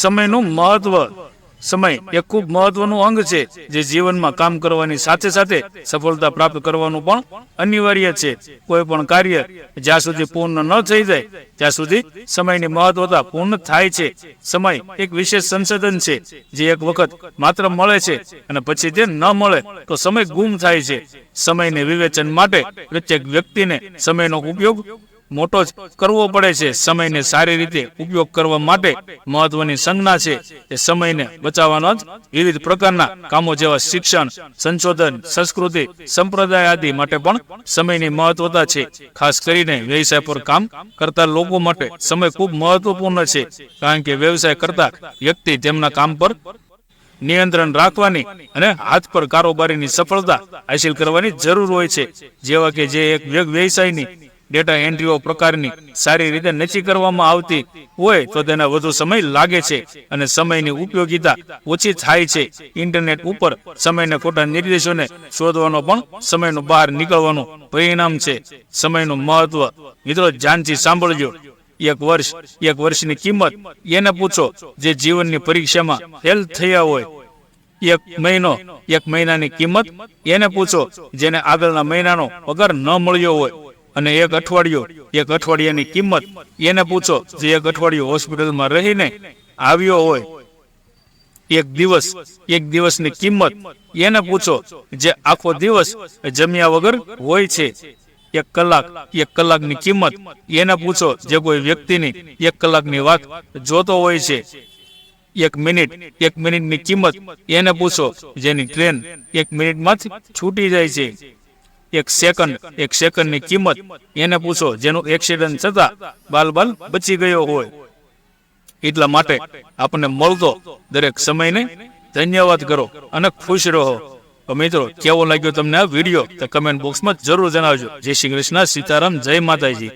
સમયનું મહત્વ. સમય એ ખૂબ મહત્વનું અંગ છે, જે જીવનમાં કામ કરવાની સાથે સાથે સફળતા પ્રાપ્ત કરવાનું પણ અનિવાર્ય છે. કોઈ પણ કાર્ય જ્યાં સુધી પૂર્ણ ન થઈ જાય, ત્યાં સુધી સમયની મહત્વતા પૂર્ણ થાય છે. સમય એક વિશેષ સંશોધન છે, જે એક વખત માત્ર મળે છે અને પછી તે ન મળે તો સમય ગુમ થાય છે. સમયને વિવેચન માટે પ્રત્યેક વ્યક્તિને સમયનો ઉપયોગ મોટો જ કરવો પડે છે. સમયને સારી રીતે ઉપયોગ કરવા માટે મહત્વની સંજ્ઞા છે એ સમયને બચાવવાનો જ વિવિધ પ્રકારના કામો જેવા શિક્ષણ, સંશોધન, સંસ્કૃતિ, સંપ્રદાય આદિ માટે પણ સમયની મહત્વતા છે. ખાસ કરીને વ્યવસાય પર કામ કરતા લોકો માટે સમય ખૂબ મહત્વપૂર્ણ છે, કારણ કે વ્યવસાય કરતા વ્યક્તિ તેમના કામ પર નિયંત્રણ રાખવાની અને હાથ પર કારોબારીની સફળતા હાંસિલ કરવાની જરૂર હોય છે. જેવા કે જે એક વ્ય- વ્યવસાયની ડેટા એન્ટ્રીઓ પ્રકારની સારી રીતે નથી કરવામાં આવતી હોય તો તેને વધુ સમય લાગે છે અને સમયની ઉપયોગિતા ઓછી થાય છે. ઇન્ટરનેટ ઉપર સમયને ખોટા નિર્દેશોને શોધવાનો પણ સમયનો બહાર નીકળવાનું પરિણામ છે. સમયનું મહત્વ, મિત્રો, ધ્યાનથી સાંભળજો. એક વર્ષ, એક વર્ષની કિંમત, એને પૂછો જે જીવનની પરીક્ષામાં ફેલ થયા હોય. એક મહિનો, એક મહિનાની કિંમત, એને પૂછો જેને આગળના મહિનાનો પગાર ન મળ્યો હોય. અને એક અઠવાડિયું, એક અઠવાડિયાની કિંમત એને પૂછો. જે એક અઠવાડિયું હોસ્પિટલમાં રહીને આવ્યો હોય, એક દિવસ, એક દિવસની કિંમત એને પૂછો. જે આખો દિવસ જમ્યા વગર હોય છે, એક કલાક, એક કલાકની કિંમત એને પૂછો. જે કોઈ વ્યક્તિની એક કલાકની વાત જોતો હોય છે, એક મિનિટ, એક મિનિટની કિંમત એને પૂછો. જેની ટ્રેન એક મિનિટમાં છૂટી જાય છે. એક સેકન્ડ એક સેકન્ડની કિંમત. એને પૂછો, જેનું એક્સિડન્ટ થતા બાલ બાલ બચી ગયો હોય? એટલા માટે આપણને મળતો દરેક સમયને ધન્યવાદ કરો અને ખુશ રહો. તો મિત્રો, કેવો લાગ્યો તમને આ વીડિયો તો કમેન્ટ બોક્સમાં જરૂર જણાવજો. જય શ્રી કૃષ્ણ, સીતારામ, જય માતાજી.